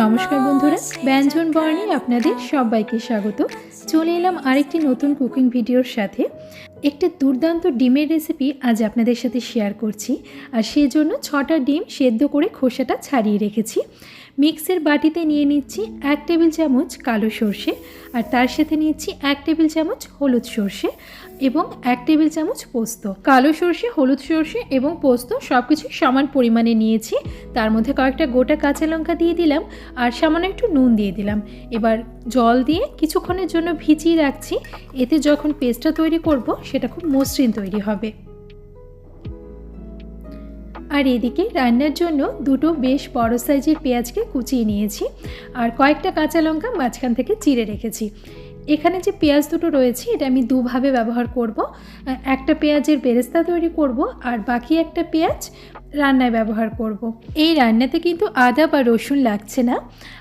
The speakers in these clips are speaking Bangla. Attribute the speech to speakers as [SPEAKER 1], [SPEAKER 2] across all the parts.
[SPEAKER 1] নমস্কার বন্ধুরা, ব্যঞ্জন বর্ণে আপনাদের সবাইকে স্বাগত। চলে এলাম আরেকটি নতুন কুকিং ভিডিওর সাথে। একটি দুর্দান্ত ডিমের রেসিপি আজ আপনাদের সাথে শেয়ার করছি। আর সেজন্য ছটা ডিম সেদ্ধ করে খোসাটা ছাড়িয়ে রেখেছি। মিক্সের বাটিতে নিয়ে নিচ্ছি এক টেবিল চামচ কালো সর্ষে আর তার সাথে নিচ্ছি এক টেবিল চামচ হলুদ সর্ষে এবং এক টেবিল চামচ পোস্ত। কালো সর্ষে, হলুদ সর্ষে এবং পোস্ত সব কিছু সমান পরিমাণে নিয়েছি। তার মধ্যে কয়েকটা গোটা কাঁচা লঙ্কা দিয়ে দিলাম আর সামান্য একটু নুন দিয়ে দিলাম। এবার জল দিয়ে কিছুক্ষণের জন্য ভিজিয়ে রাখছি। এতে যখন পেস্টটা তৈরি করব, সেটা খুব মসৃণ তৈরি হবে। আর এদিকে রান্নার জন্য দুটো বেশ বড় সাইজের পেঁয়াজকে কুচিয়ে নিয়েছি আর কয়েকটা কাঁচা লঙ্কা মাঝখান থেকে চিড়ে রেখেছি। এখানে যে পেঁয়াজ দুটো রয়েছে, এটা আমি দুভাবে ব্যবহার করব। একটা পেঁয়াজের বেরেস্তা তৈরি করব আর বাকি একটা পেঁয়াজ রান্নায় ব্যবহার করব। এই রান্নাতে কিন্তু আদা বা রসুন লাগছে না।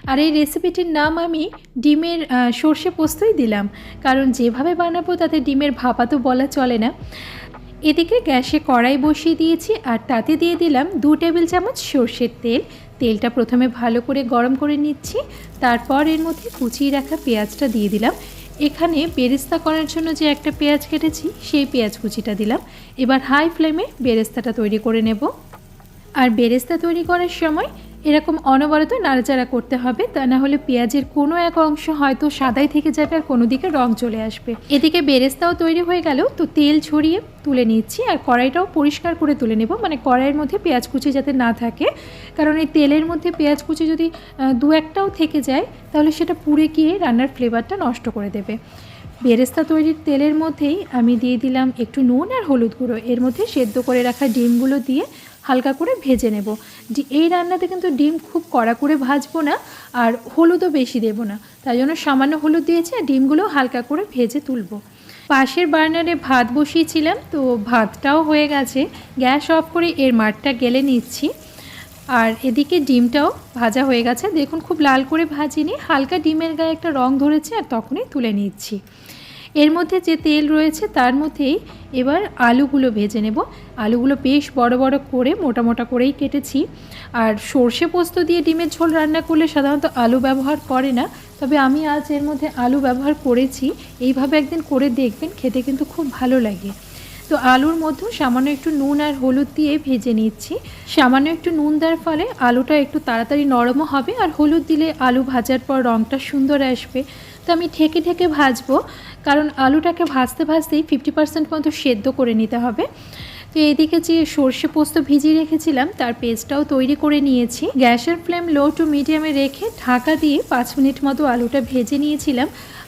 [SPEAKER 1] আর এই রেসিপিটির নাম আমি ডিমের সর্ষে পোস্তই দিলাম। কারণ যেভাবে বানাবো তাতে ডিমের ভাপা তো বলা চলে না। এদিকে গ্যাসে কড়াই বসিয়ে দিয়েছি আর তাতে দিয়ে দিলাম দু টেবিল চামচ সর্ষের তেল। তেলটা প্রথমে ভালো করে গরম করে নিচ্ছি, তারপর এর মধ্যে কুচিয়ে রাখা পেঁয়াজটা দিয়ে দিলাম। এখানে বেরেস্তা করার জন্য যে একটা পেঁয়াজ কেটেছি, সেই পেঁয়াজ কুচিটা দিলাম। এবার হাই ফ্লেমে বেরেস্তাটা তৈরি করে নেব। আর বেরেস্তা তৈরি করার সময় এরকম অনবরত নাড়াচাড়া করতে হবে, তা না হলে পেঁয়াজের কোনো এক অংশ হয়তো সাদাই থেকে যাবে আর কোনো দিকে রং চলে আসবে। এদিকে বেরেস্তাও তৈরি হয়ে গেল, তো তেল ছড়িয়ে তুলে নিচ্ছি আর কড়াইটাও পরিষ্কার করে তুলে নেব। মানে কড়াইয়ের মধ্যে পেঁয়াজ কুচি যাতে না থাকে, কারণ এই তেলের মধ্যে পেঁয়াজ কুচি যদি দু একটাও থেকে যায়, তাহলে সেটা পুড়ে গিয়ে রান্নার ফ্লেভারটা নষ্ট করে দেবে। বেরেস্তা তৈরির তেলের মধ্যেই আমি দিয়ে দিলাম একটু নুন আর হলুদ গুঁড়ো। এর মধ্যে সেদ্ধ করে রাখা ডিমগুলো দিয়ে হালকা করে ভেজে নেব। এই রান্নাতে কিন্তু ডিম খুব কড়া করে ভাজবো না, আর হলুদও বেশি দেব না। তাই জন্য সামান্য হলুদ দিয়েছি আর ডিমগুলো হালকা করে ভেজে তুলবো। পাশের বার্নারে ভাত বসিয়েছিলাম, তো ভাতটাও হয়ে গেছে। গ্যাস অফ করে এর মাঠটা গেলে নিচ্ছি। আর এদিকে ডিমটাও ভাজা হয়ে গেছে। দেখুন, খুব লাল করে ভাজিনি। হালকা ডিমের গায়ে একটা রং ধরেছে আর তখনই তুলে নিচ্ছি। এর মধ্যে যে তেল রয়েছে তার মধ্যেই এবার আলুগুলো ভেজে নেব। আলুগুলো বেশ বড় বড় করে মোটা মোটা করেই কেটেছি। আর সর্ষে পোস্ত দিয়ে ডিমের ঝোল রান্না করলে সাধারণত আলু ব্যবহার করে না। তবে আমি আজ এর মধ্যে আলু ব্যবহার করেছি। এইভাবে একদিন করে দেখবেন, খেতে কিন্তু খুব ভালো লাগে। তো আলুর মধ্যেও সামান্য একটু নুন আর হলুদ দিয়ে ভেজে নিচ্ছি। সামান্য একটু নুন দেওয়ার ফলে আলুটা একটু তাড়াতাড়ি নরমও হবে। আর হলুদ দিলে আলু ভাজার পর রঙটা সুন্দর আসবে। তো আমি ঠেকে ঠেকে ভাজবো, কারণ আলুটাকে ভাজতে ভাজতেই ফিফটি পার্সেন্ট মতো সেদ্ধ করে নিতে হবে। তো এইদিকে যে সর্ষে পোস্ত ভিজিয়ে রেখেছিলাম, তার পেস্টটাও তৈরি করে নিয়েছি। গ্যাসের ফ্লেম লো টু মিডিয়ামে রেখে ঢাকা দিয়ে পাঁচ মিনিট মতো আলুটা ভেজে নিয়েছিলাম।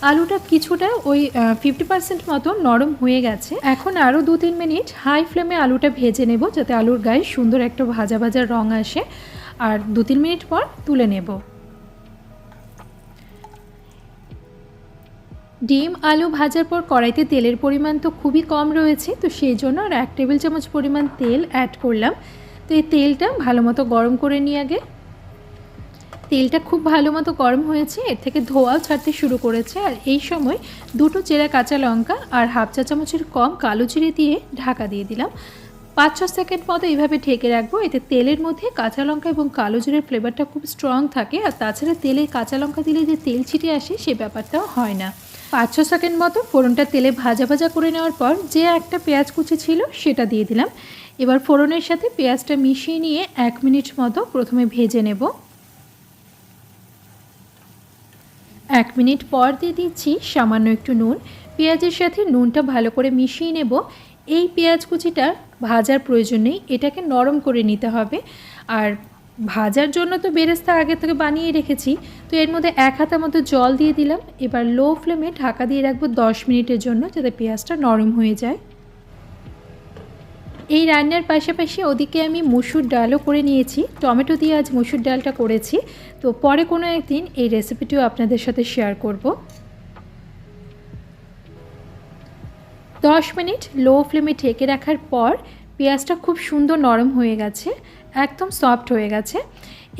[SPEAKER 1] আলুটা কিছুটা ওই ফিফটি পার্সেন্ট মতো নরম হয়ে গেছে। এখন আরও দু তিন মিনিট হাই ফ্লেমে আলুটা ভেজে নেব, যাতে আলুর গায়ে সুন্দর একটা ভাজা ভাজা রং আসে। আর দু তিন মিনিট পর তুলে নেব। ডিম, আলু ভাজার পর কড়াইতে তেলের পরিমাণ তো খুবই কম রয়েছে, তো সেই জন্য আর এক টেবিল চামচ পরিমাণ তেল অ্যাড করলাম। তো এই তেলটা ভালো মতো গরম করে নিয়ে আগে। তেলটা খুব ভালো মতো গরম হয়েছে, এর থেকে ধোয়াও ছাড়তে শুরু করেছে। আর এই সময় দুটো চেরা কাঁচা লঙ্কা আর হাফ চা চামচের কম কালো চিড়ে দিয়ে ঢাকা দিয়ে দিলাম। পাঁচ ছ সেকেন্ড মতো এইভাবে ঢেকে রাখব, এতে তেলের মধ্যে কাঁচা লঙ্কা এবং কালো জিরের ফ্লেভারটা খুব স্ট্রং থাকে। আর তাছাড়া তেলে কাঁচা লঙ্কা দিলে যে তেল ছিটে আসে সে ব্যাপারটাও হয় না। পাঁচ ছ সেকেন্ড মতো ফোড়নটা তেলে ভাজা ভাজা করে নেওয়ার পর যে একটা পেঁয়াজ কুচি ছিল সেটা দিয়ে দিলাম। এবার ফোড়নের সাথে পেঁয়াজটা মিশিয়ে নিয়ে এক মিনিট মতো প্রথমে ভেজে নেব। এক মিনিট পর দিয়ে দিচ্ছি সামান্য একটু নুন। পেঁয়াজের সাথে নুনটা ভালো করে মিশিয়ে নেব। এই পেঁয়াজ কুচিটা ভাজার প্রয়োজন নেই, এটাকে নরম করে নিতে হবে। আর ভাজার জন্য তো বেরেস্তা আগে থেকে বানিয়ে রেখেছি, তো এর মধ্যে এক হাতা মতো জল দিয়ে দিলাম। এবার লো ফ্লেমে ঢাকা দিয়ে রাখব দশ মিনিটের জন্য, যাতে পেঁয়াজটা নরম হয়ে যায়। এই রান্নার পাশাপাশি ওদিকে আমি মুসুর ডালও করে নিয়েছি। টমেটো দিয়ে আজ মুসুর ডালটা করেছি। তো পরে কোনো একদিন এই রেসিপিটিও আপনাদের সাথে শেয়ার করব। দশ মিনিট লো ফ্লেমে ঢেকে রাখার পর পেঁয়াজটা খুব সুন্দর নরম হয়ে গেছে। একদম সফট হয়ে গেছে।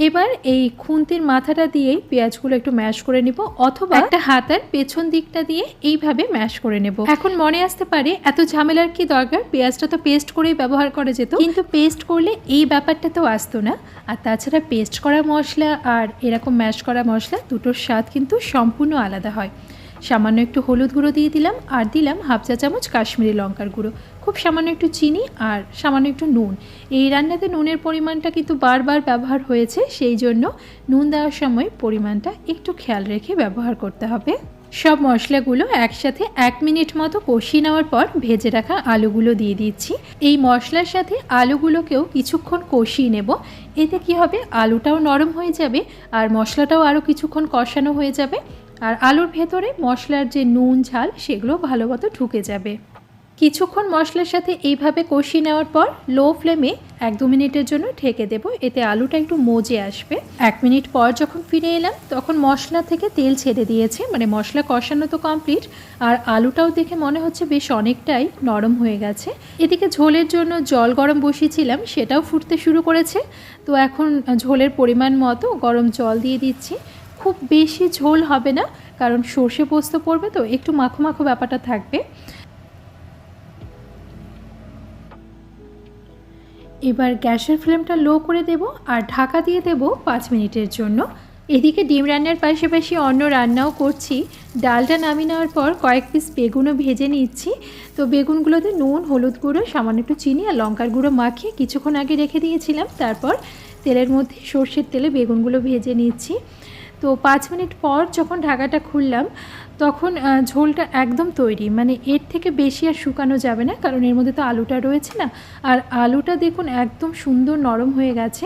[SPEAKER 1] এবার এই খুন্তির মাথাটা দিয়েই পেঁয়াজগুলো একটু ম্যাশ করে নিব অথবা একটা হাতার পেছন দিকটা দিয়ে এইভাবে ম্যাশ করে নেব। এখন মনে আসতে পারে এত ঝামেলার কি দরকার? পেঁয়াজটা তো পেস্ট করেই ব্যবহার করা যেত। কিন্তু পেস্ট করলে এই ব্যাপারটা তো আসতো না। আর তাছাড়া পেস্ট করা মশলা আর এরকম ম্যাশ করা মশলা দুটোর স্বাদ কিন্তু সম্পূর্ণ আলাদা হয়। সামান্য একটু হলুদ গুঁড়ো দিয়ে দিলাম, আর দিলাম হাফ চা চামচ কাশ্মীরি লঙ্কার গুঁড়ো। খুব সামান্য একটু চিনি আর সামান্য একটু নুন। এই রান্নাতে নুনের পরিমাণটা কিন্তু বারবার ব্যবহার হয়েছে, সেই জন্য নুন দেওয়ার সময় পরিমাণটা একটু খেয়াল রেখে ব্যবহার করতে হবে। সব মশলাগুলো একসাথে এক মিনিট মতো কষিয়ে নেওয়ার পর ভেজে রাখা আলুগুলো দিয়ে দিচ্ছি। এই মশলার সাথে আলুগুলোকেও কিছুক্ষণ কষিয়ে নেব। এতে কি হবে? আলুটাও নরম হয়ে যাবে আর মশলাটাও আরও কিছুক্ষণ কষানো হয়ে যাবে। আর আলুর ভেতরে মশলার যে নুন, ঝাল, সেগুলো ভালো মতো ঢুকে যাবে। কিছুক্ষণ মশলার সাথে এইভাবে কষিয়ে নেওয়ার পর লো ফ্লেমে এক দু মিনিটের জন্য ঢেকে দেবো। এতে আলুটা একটু মজে আসবে। এক মিনিট পর যখন ফিরে এলাম, তখন মশলা থেকে তেল ছেড়ে দিয়েছে। মানে মশলা কষানো তো কমপ্লিট আর আলুটাও দেখে মনে হচ্ছে বেশ অনেকটাই নরম হয়ে গেছে। এদিকে ঝোলের জন্য জল গরম বসিয়েছিলাম, সেটাও ফুটতে শুরু করেছে। তো এখন ঝোলের পরিমাণ মতো গরম জল দিয়ে দিচ্ছি। খুব বেশি ঝোল হবে না, কারণ সর্ষে পোস্ত পড়বে তো, একটু মাখো মাখো ব্যাপারটা থাকবে। এবার গ্যাসের ফ্লেমটা লো করে দেব আর ঢাকা দিয়ে দেব পাঁচ মিনিটের জন্য। এদিকে ডিম রান্নার পাশাপাশি অন্য রান্নাও করছি। ডালটা নামিয়ে নেওয়ার পর কয়েক পিস বেগুনও ভেজে নিচ্ছি। তো বেগুনগুলোতে নুন, হলুদ গুঁড়ো, সামান্য একটু চিনি আর লঙ্কার গুঁড়ো মাখিয়ে কিছুক্ষণ আগে রেখে দিয়েছিলাম। তারপর তেলের মধ্যে সর্ষের তেলে বেগুনগুলো ভেজে নিচ্ছি। তো পাঁচ মিনিট পর যখন ঢাকাটা খুললাম, তখন ঝোলটা একদম তৈরি। মানে এর থেকে বেশি আর শুকানো যাবে না, কারণ এর মধ্যে তো আলুটা রয়েছে না। আর আলুটা দেখুন একদম সুন্দর নরম হয়ে গেছে।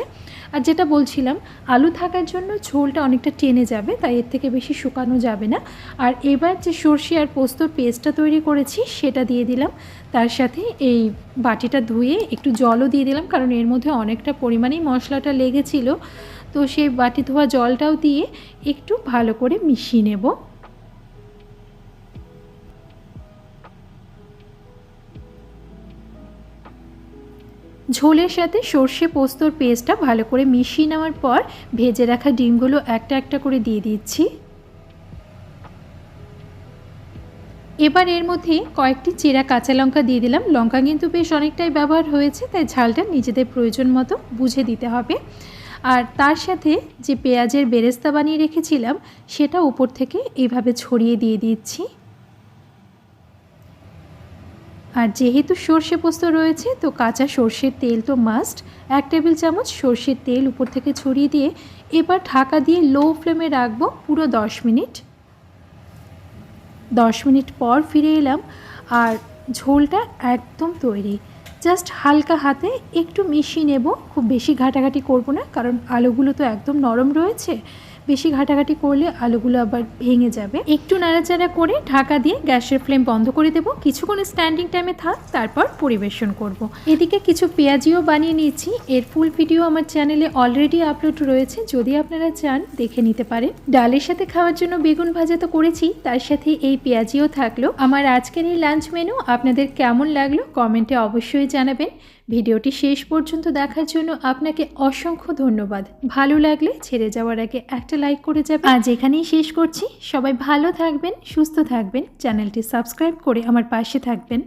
[SPEAKER 1] আর যেটা বলছিলাম, আলু থাকার জন্য ঝোলটা অনেকটা টেনে যাবে, তাই এর থেকে বেশি শুকানো যাবে না। আর এবার যে সর্ষে আর পোস্তর পেস্টটা তৈরি করেছি, সেটা দিয়ে দিলাম। তার সাথে এই বাটিটা ধুয়ে একটু জলও দিয়ে দিলাম, কারণ এর মধ্যে অনেকটা পরিমাণেই মশলাটা লেগেছিল। তো সেই বাটি ধোয়া জলটাও দিয়ে একটু ভালো করে মিশিয়ে নেব। ঝোলের সাথে সর্ষে পোস্তর পেস্টটা ভালো করে মিশিয়ে নেওয়ার পর ভেজে রাখা ডিমগুলো একটা একটা করে দিয়ে দিচ্ছি। এবার এর মধ্যে কয়েকটি চেরা কাঁচা লঙ্কা দিয়ে দিলাম। লঙ্কা কিন্তু বেশ অনেকটাই ব্যবহার হয়েছে, তাই ঝালটা নিজেদের প্রয়োজন মতো বুঝে দিতে হবে। আর তার সাথে যে পেঁয়াজের বেরেস্তা বানিয়ে রেখেছিলাম, সেটা উপর থেকে এইভাবে ছড়িয়ে দিয়ে দিচ্ছি। আর যেহেতু সর্ষে পোস্ত রয়েছে, তো কাঁচা সর্ষের তেল তো মাস্ট এক টেবিল চামচ সর্ষের তেল উপর থেকে ছড়িয়ে দিয়ে এবার ঢাকা দিয়ে লো ফ্লেমে রাখব পুরো দশ মিনিট। দশ মিনিট পর ফিরে এলাম, আর ঝোলটা একদম তৈরি। জাস্ট হালকা হাতে একটু মিশিয়ে নেব। খুব বেশি ঘাটাঘাটি করব না, কারণ আলুগুলো তো একদম নরম রয়েছে। বেশি ঘাটাঘাটি করলে আলুগুলো আবার ভেঙে যাবে। একটু নাড়াচাড়া করে ঢাকা দিয়ে গ্যাসের ফ্লেম বন্ধ করে দেবো। কিছুক্ষণ স্ট্যান্ডিং টাইমে থাক, তারপর পরিবেশন করব। এদিকে কিছু পেঁয়াজিও বানিয়ে নিয়েছি। এর ফুল ভিডিও আমার চ্যানেলে অলরেডি আপলোড রয়েছে। যদি আপনারা চান, দেখে নিতে পারেন। ডালের সাথে খাওয়ার জন্য বেগুন ভাজা তো করেছি। তার সাথে এই পেঁয়াজিও থাকল। আমার আজকের এই লাঞ্চ মেনু আপনাদের কেমন লাগল কমেন্টে অবশ্যই জানাবেন। ভিডিওটি শেষ পর্যন্ত দেখার জন্য আপনাকে অসংখ্য ধন্যবাদ। ভালো লাগলে ছেড়ে যাওয়ার আগে একটা লাইক করে যাবে আজ এখানেই শেষ করছি। সবাই ভালো থাকবেন, সুস্থ থাকবেন। চ্যানেলটি সাবস্ক্রাইব করে আমার পাশে থাকবেন।